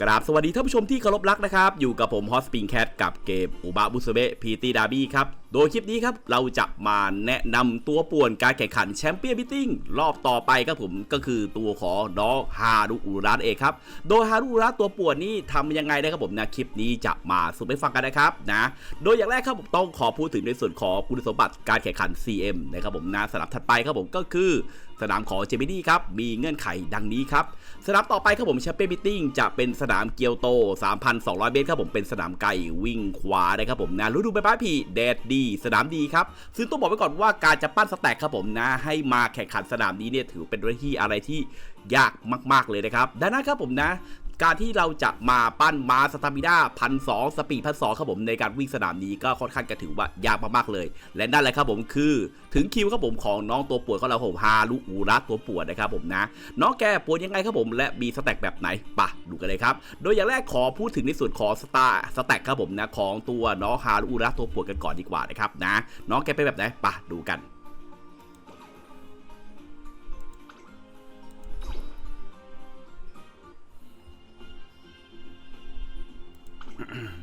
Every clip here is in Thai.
กราบสวัสดีท่านผู้ชมที่เคารพรักนะครับ อยู่กับผมฮอสปิงแคทกับเกมอุบะบุสเบะพีตีดาบี้ครับ โดยคลิปนี้ครับเราจะมาแนะนำตัวป่วนการแข่งขันแชมเปี้ยนมิทติ้งรอบต่อไปครับผมก็คือตัวของน้องฮารุอุระเองครับ โดยฮารุอุระตัวป่วนนี่ทำยังไงนะครับผมนะคลิปนี้จะมาสรุปให้ฟังกันนะครับนะโดยอย่างแรกครับผมต้องขอพูดถึงในส่วนของคุณสมบัติการแข่งขัน CM นะครับผมนะสลับถัดไปครับผมก็คือสนามของเจมินี่ครับมีเงื่อนไขดังนี้ครับสนามต่อไปครับผมแชมเปี้ยนมิทติ้งจะเป็นสนามเกียวโต 3,200 เมตรครับผมเป็นสนามไก่วิ่งขวานะครับผมนะฤดูใบไม้ผลิแดดดีสนามดีครับ ซึ่งต้องบอกไว้ก่อนว่าการจะปั้นสแต็กครับผมนะ ให้มาแข่งขันสนามนี้เนี่ยถือเป็นเรื่องที่อะไรที่ยากมาก ๆ เลยนะครับดังนั้นครับผมนะ การที่เราจะมาปั้นม้าสตามิด้าพันสองสปีดพันสองครับผมในการวิ่งสนามนี้ก็ค่อนข้างจะถือว่ายากมากๆเลย และนั่นแหละครับผมคือถึงคิวครับผมของน้องตัวป่วนของเราผมฮารุอูระตัวป่วนนะครับผมนะน้องแกป่วนยังไงครับผมและมีสแต็กแบบไหนปะดูกันเลยครับ โดยอย่างแรกขอพูดถึงในส่วนของสตาร์สแต็กครับผมนะของตัวน้องฮารุอูระตัวป่วนกันก่อนดีกว่านะครับนะน้องแกเป็นแบบไหนปะดูกัน mm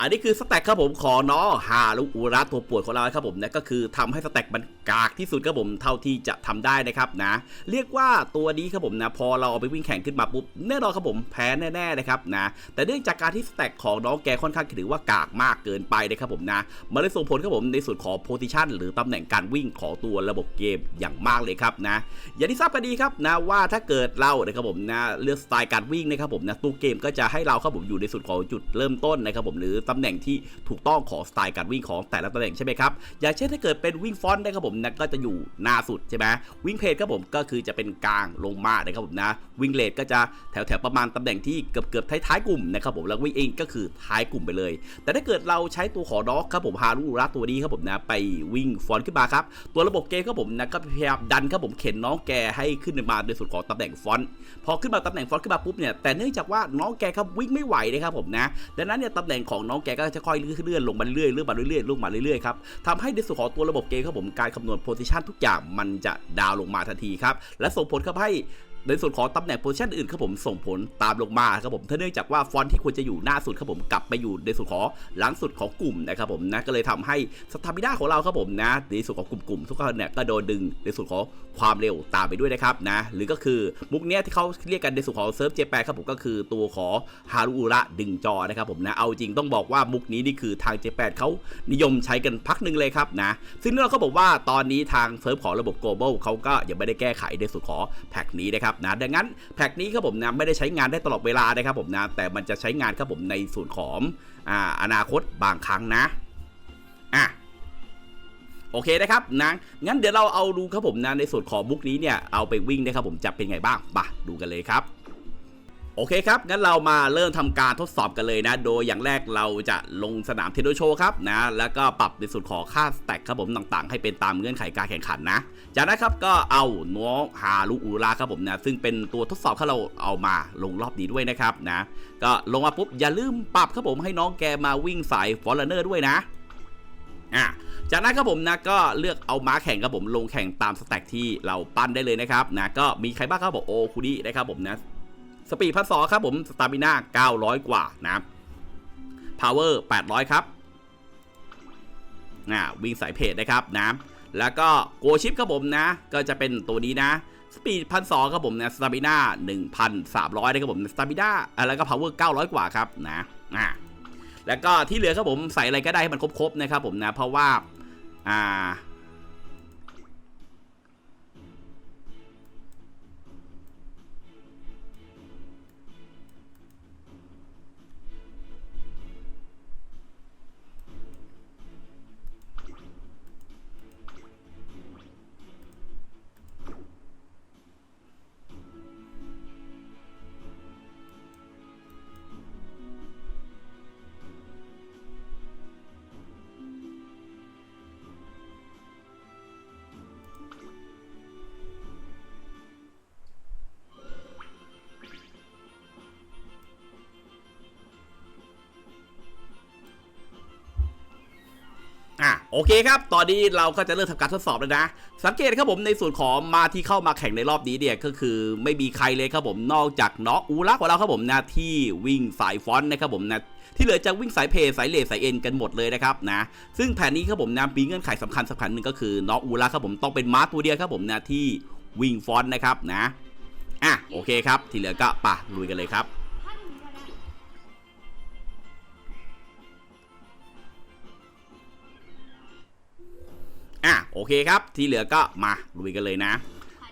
อันนี้คือสแต็กครับผมของน้องฮารุอุระตัวปวดของเราครับผมนะก็คือทำให้สแต็กมันกากที่สุดครับผมเท่าที่จะทำได้นะครับนะ เรียกว่าตัวนี้ครับผมนะพอเราเอาไปวิ่งแข่งขึ้นมาปุ๊บแน่นอนครับผมแพ้แน่ๆนะครับนะแต่เนื่องจากการที่สแต็กของน้องแกค่อนข้างถือว่ากากมากเกินไปนะครับผมนะมันเลยส่งผลครับผมในส่วนของโพซิชันหรือตำแหน่งการวิ่งของตัวระบบเกมอย่างมากเลยครับนะอย่างที่ทราบกันดีครับนะว่าถ้าเกิดเรานะครับผมนะเลือกสไตล์การวิ่งนะครับผมนะตัวเกมก็จะให้เราครับผมอยู่ในส่วนของจุดเริ่มต้นนะครับผมหรือตำแหน่งที่ถูกต้องของสไตล์การวิ่งของแต่ละตำแหน่งใช่ไหมครับอย่างเช่นถ้าเกิดเป็นวิ่งฟอนต์นะครับผมนะก็จะอยู่หน้าสุดใช่ไหมวิ่งเพจครับผมก็คือจะเป็นกลางลงมานะครับผมนะวิ่งเลดก็จะแถวแถวๆประมาณตำแหน่งที่เกือบเกือบท้ายๆกลุ่มนะครับผมแล้ววิ่งเองก็คือท้ายกลุ่มไปเลย แต่ถ้าเกิดเราใช้ตัวขอด็อกครับผมฮารุระตัวนี้ครับผมนะไปวิ่งฟอนต์ขึ้นมาครับตัวระบบเกมครับผมนะก็พยายามดันครับผมเข็นน้องแกให้ขึ้นมาในส่วนของตำแหน่งฟอนต์พอขึ้นมาตำแหน่งฟอนต์ขึ้นมาปุ๊บเนี่ยแต่เนื่องจากว่าน้องแกครับวิ่งไม่ไหวนะครับผมนะดังนั้นเนี่ยตำแหน่งของน้องแกก็จะค่อยเลื่อนลงมาเรื่อยๆเลื่อนมาเรื่อยๆลงมาเรื่อยๆครับทำให้ในส่วนของตัวระบบเกมครับผมการคำนวณโพซิชันทุกอย่างมันจะดาวลงมาทันทีครับและส่งผลครับให้ ในส่วนของตำแหน่งโพซิชันอื่นครับผมส่งผลตามลงมาครับผมถ้าเนื่องจากว่าฟอนต์ที่ควรจะอยู่หน้าสุดครับผมกลับไปอยู่ในส่วนของหลังสุดของกลุ่มนะครับผมนะก็เลยทำให้สตามิน่าของเราครับผมนะในส่วนของกลุ่มๆทุกคนเนี่ยก็โดนดึงในส่วนของความเร็วตามไปด้วยนะครับนะหรือก็คือมุกเนี้ยที่เขาเรียกกันในส่วนของเซิร์ฟเจแปนครับผมก็คือตัวของฮารุอุระดึงจอนะครับผมนะเอาจริงต้องบอกว่ามุกนี้นี่คือทางเจแปนเขานิยมใช้กันพักหนึ่งเลยครับนะซึ่งเราเขาบอกว่าตอนนี้ทางเซิร์ฟของระบบ global เขาก็ยังไม่ได้แก้ไขในส่วนของแพ็กนี้นะครับนะดังนั้นแพ็กนี้ครับผมนะไม่ได้ใช้งานได้ตลอดเวลานะครับผมนะแต่มันจะใช้งานครับผมในส่วนของออนาคตบางครั้งนะอะโอเคนะครับนะงั้นเดี๋ยวเราเอาดูครับผมนะในส่วนของบุ๊กนี้เนี่ยเอาไปวิ่งนะครับผมจะเป็นไงบ้างมาดูกันเลยครับ โอเคครับ งั้นเรามาเริ่มทำการทดสอบกันเลยนะ โดยอย่างแรกเราจะลงสนามเทนโดโชครับนะ แล้วก็ปรับในส่วนของค่าสแต็กครับผมต่างๆ ให้เป็นตามเงื่อนไขการแข่งขันนะ จากนั้นครับก็เอาน้องฮารุอุราครับผมนะ ซึ่งเป็นตัวทดสอบที่เราเอามาลงรอบนี้ด้วยนะครับนะ ก็ลงมาปุ๊บอย่าลืมปรับครับผมให้น้องแกมาวิ่งสายฟอร์เรเนอร์ด้วยนะ อะจากนั้นครับผมนะก็เลือกเอาม้าแข่งครับผมลงแข่งตามสแต็กที่เราปั้นได้เลยนะครับนะก็มีใครบ้างครับผมโอคูดี้นะครับผมนะ สปีดพันสอครับผมสตามิน่า900 กว่านะพาวเวอร์800 ครับอ่าวิ่งสายเพจนะครับนะแล้วก็โกชิปครับผมนะ ก็จะเป็นตัวนี้นะสปีดพันสอครับผมนะสตามิน่า1,300นะครับผมสตามิน่าแล้วก็พาวเวอร์900 กว่าครับนะอ่าแล้วก็ที่เหลือครับผมใส่อะไรก็ได้ให้มันครบๆนะครับผมนะเพราะว่าอ่า โอเคครับ ตอนนี้เราก็จะเริ่มทำการทดสอบแล้วนะ สังเกตครับผมในส่วนของมาที่เข้ามาแข่งในรอบนี้เนี่ยก็คือไม่มีใครเลยครับผมนอกจากน้องอูรักของเราครับผมนะที่วิ่งสายฟอนต์นะครับผมนะที่เหลือจะวิ่งสายเพย์สายเลสสายเอ็นกันหมดเลยนะครับนะซึ่งแผนนี้ครับผมนะมีเงื่อนไขสำคัญสำคัญหนึ่งก็คือน้องอูรักครับผมต้องเป็นม้าตัวเดียวครับผมนะที่วิ่งฟอนต์นะครับนะอะโอเคครับ ที่เหลือก็ปะลุยกันเลยครับ โอเคครับ ที่เหลือก็มาลุยกันเลยนะ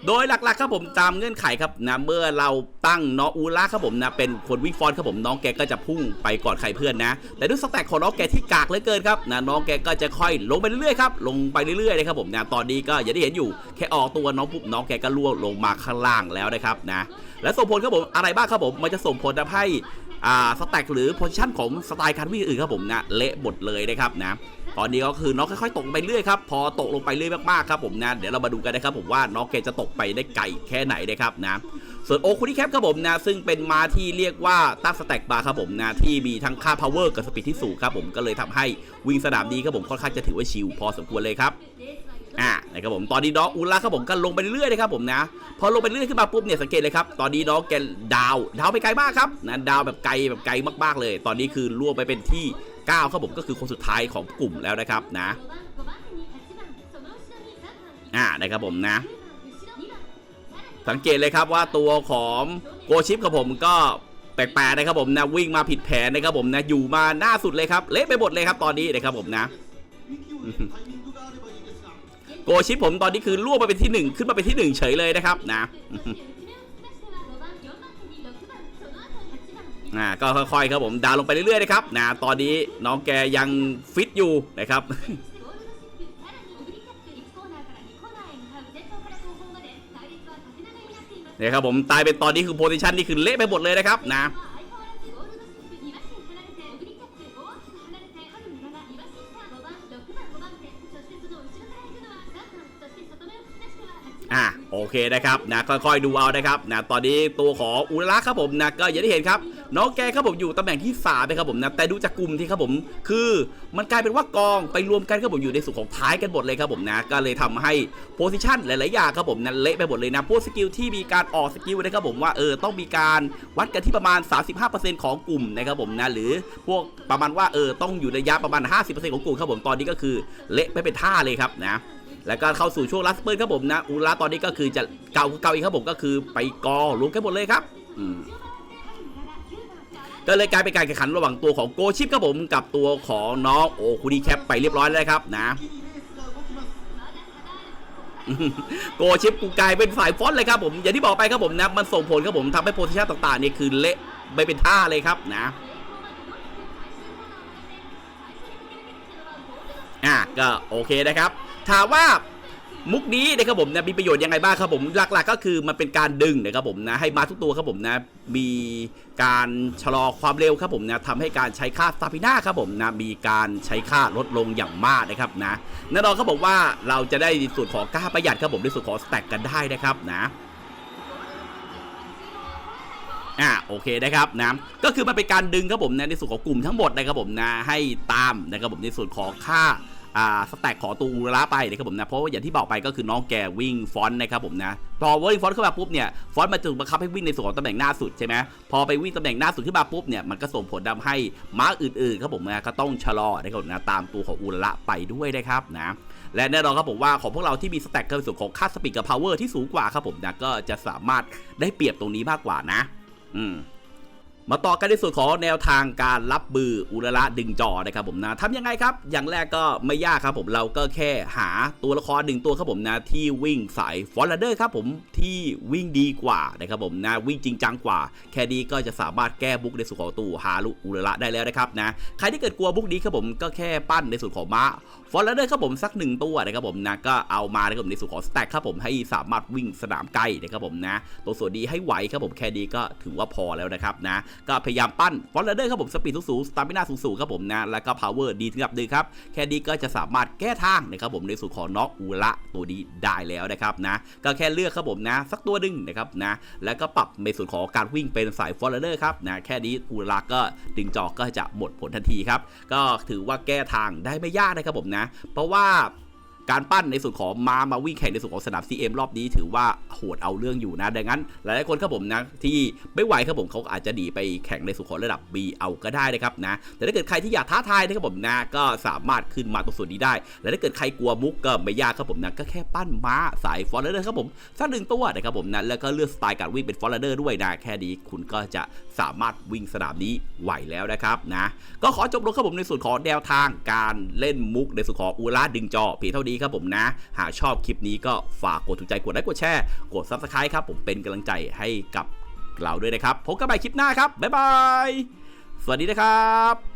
โดยหลักๆครับผมตามเงื่อนไขครับนะเมื่อเราตั้งน้องอูล่าครับผมนะเป็นคนวิ่งฟอนครับผมน้องแกก็จะพุ่งไปกอนใครเพื่อนนะ แต่ด้วยสแต็กของน้องแกที่กากเหลือเกินครับนะน้องแกก็จะค่อยลงไปเรื่อยๆครับลงไปเรื่อยๆเลยครับผมนะตอนนี้ก็อย่างที่เห็นอยู่แค่ออกตัวน้องปุ๊บน้องแกก็ล่วงลงมาข้างล่างแล้วนะครับนะและส่งผลครับผมอะไรบ้างครับผมมันจะส่งผลทำให้อ่าสแต็กหรือโพซิชั่นของสไตล์การวิ่งอื่นครับผมนะเละหมดเลยนะครับนะ ตอนนี้ก็คือน้องค่อยๆตกไปเรื่อยครับพอตกลงไปเรื่อยมากๆครับผมนะเดี๋ยวเรามาดูกันนะครับผมว่าน้องแกจะตกไปได้ไกลแค่ไหนนะครับนะส่วนโอคุนี่แคปครับผมนะซึ่งเป็นมาที่เรียกว่าตั้งสแต็กบาร์ครับผมนะที่มีทั้งค่า power กับสปีดที่สูงครับผมก็เลยทำให้วิ่งสนามนี้ครับผมค่อนข้างจะถือว่าชิลพอสมควรเลยครับอ่านะครับผมตอนนี้น้องอุล่าครับผมก็ลงไปเรื่อยๆเลยครับผมนะพอลงไปเรื่อยขึ้นมาปุ๊บเนี่ยสังเกตเลยครับตอนนี้น้องแกดาวดาวไปไกลมากครับนะดาวแบบไกลแบบไกลมากๆเลย ตอนนี้คือล่วงไปเป็นที่ 9ครับผมก็คือคนสุดท้ายของกลุ่มแล้วนะครับนะอ่านะครับผมนะ สังเกตเลยครับว่าตัวของโกชิปครับผมก็แปลกๆนะครับผมนะวิ่งมาผิดแผนนะครับผมนะอยู่มาหน้าสุดเลยครับ เละไปหมดเลยครับตอนนี้นะครับผมนะโกชิปผมตอนนี้คือล่วงมาเป็นที่หนึ่งขึ้นมาเป็นที่หนึ่งเฉยเลยนะครับนะ อ่าก็ค่อยๆครับผมดาวลงไปเรื่อยๆนะครับนะตอนนี้น้องแกยังฟิตอยู่นะครับเนี่ยครับผมตายไปตอนนี้คือโพซิชันนี่คือเละไปหมดเลยนะครับนะ เคนะครับนะค่อยๆดูเอานะครับนะตอนนี้ตัวของอุระครับผมนะก็อย่างที่เห็นครับน้องแกครับผมอยู่ตำแหน่งที่สามนะครับผมนะแต่ดูจากกลุ่มที่ครับผม คือมันกลายเป็นว่ากองไปรวมกันครับผมอยู่ในส่วนของท้ายกันหมดเลยครับผมนะก็เลยทำให้โพซิชันหลายๆอย่างครับผมนั้นเละไปหมดเลยนะพวกสกิลที่มีการออกสกิลนะครับผมว่าเออต้องมีการวัดกันที่ประมาณ 35%ของกลุ่มนะครับผมนะหรือพวกประมาณว่าเออต้องอยู่ในระยะประมาณ 50%ของกลุ่มครับผมตอนนี้ก็คือเละไม่เป็นท่าเลยครับนะ แล้วก็เข้าสู่ช่วงลัสเปิลครับผมนะอูราตอนนี้ก็คือจะเกาเกาอีกครับผมก็คือไปกอรวมกันหมดเลยครับก็เลยกลายเป็นการแข่งขันระหว่างตัวของโกชิปครับผมกับตัวของน้องโอคูดีแคปไปเรียบร้อยแล้วครับนะโกชิปกูกลายเป็นฝ่ายฟอนต์เลยครับผมอย่างที่บอกไปครับผมนะมันส่งผลครับผมทำให้โพซิชันต่างๆเนี่ยคือเละไม่เป็นท่าเลยครับนะอะก็โอเคนะครับ ถามว่ามุกนี้นะครับผมนะมีประโยชน์ยังไงบ้างครับผมหลักๆ ก็คือมันเป็นการดึงนะครับผมนะให้มาทุกตัวครับผมนะมีการชะลอความเร็วครับผมนะทำให้การใช้ค่าสตาปิน่าครับผมนะมีการใช้ค่าลดลงอย่างมากนะครับนะแน่นอนเขาบอกว่าเราจะได้ในส่วนของค่าประหยัดครับผมในส่วนของสแต็กกันได้นะครับนะอ่าโอเคนะครับนะก็คือมันเป็นการดึงครับผมนะในส่วนของกลุ่มทั้งหมดนะครับผมนะให้ตามนะครับผมในส่วนของค่า อ่าสแต็กของตูระไปนะครับผมนะเพราะว่าอย่างที่บอกไปก็คือน้องแกวิ่งฟอนต์นะครับผมนะพอวิ่งฟอนต์เข้ามาปุ๊บเนี่ยฟอนต์มันจะบังคับให้วิ่งในส่วนของตำแหน่งหน้าสุดใช่ไหมพอไปวิ่งตำแหน่งหน้าสุดขึ้นมาปุ๊บเนี่ยมันก็ส่งผลทำให้ม้าอื่นๆครับผมนะก็ต้องชะลอนะครับผมนะตามตัวของอูระไปด้วยนะครับนะและแน่นอนครับผมว่าของพวกเราที่มีสแต็กเกับส่วนของค่าสปีดกับพาวเวอร์ที่สูงกว่าครับผมนะก็จะสามารถได้เปรียบตรงนี้มากกว่านะ อืม มาต่อกันในส่วนของแนวทางการรับมืออุระละดึงจอนะครับผมนะทำยังไงครับ อย่างแรกก็ไม่ยากครับผมเราก็แค่หาตัวละครหนึ่งตัวครับผมนะที่วิ่งสายฟอร์เดอร์ครับผมที่วิ่งดีกว่านะครับผมนะวิ่งจริงจังกว่า แค่นี้ก็จะสามารถแก้บุกในส่วนของตัวฮารุอุระละได้แล้วนะครับนะใครที่เกิดกลัวบุกนี้ครับผมก็แค่ปั้นในส่วนของม้าฟอร์เดอร์ครับผมสักหนึ่งตัวนะครับผมนะก็เอามานะครับผมในส่วนของสแต็กครับผมให้สามารถวิ่งสนามไกลนะครับผมนะ ตัวส่วนดีให้ไหวครับผมแค่นี้ก็ถือว่าพอแล้วนะครับนะก็พยายามปั้นฟอลเลอร์ครับผมสปีดสูงๆสตามินาสูงๆครับผมนะแล้วก็พาวเวอร์ดีถึงกับดึงครับแค่นี้ก็จะสามารถแก้ทางนะครับผมในส่วนของน็อกอูระตัวนี้ได้แล้วนะครับนะก็แค่เลือกครับผมนะสักตัวหนึ่งนะครับนะแล้วก็ปรับในส่วนของการวิ่งเป็นสายฟอลเลอร์ครับนะแค่นี้อูระก็ดึงจอก็จะหมดผลทันทีครับก็ถือว่าแก้ทางได้ไม่ยากนะครับผมนะ เพราะว่าการปั้นในส่วนของมามาวิ่งแข่งในส่วนของสนาม CM รอบนี้ถือว่า โหดเอาเรื่องอยู่นะดังนั้น หลายๆคนครับผมนะที่ไม่ไหวครับผมเขาอาจจะหนีไปแข่งในส่วนขอระดับ B เอาก็ได้นะครับนะแต่ถ้าเกิดใครที่อยากท้าทายนะครับผมนะก็สามารถขึ้นมาตรงส่วนนี้ได้ และถ้าเกิดใครกลัวมุกก็ไม่ยากครับผมนะก็แค่ปั้นม้าสายฟอร์เรอร์ครับผมสักหนึ่งตัวนะครับผมนะแล้วก็เลือกสไตล์การวิ่งเป็นฟอร์เรอร์ด้วยนะแค่นี้คุณก็จะสามารถวิ่งสนามนี้ไหวแล้วนะครับนะก็ขอจบลงครับผมในส่วนของแนวทางการเล่นมุกในส่วนของอูราดึงจอเพียงเท่านี้ครับผมนะ หากชอบคลิปนี้ก็ฝากกดถูกใจกดไลค์กดแชร์กด Subscribe ครับผมเป็นกำลังใจให้กับเราด้วยนะครับพบกันใหม่คลิปหน้าครับบ๊ายบายสวัสดีนะครับ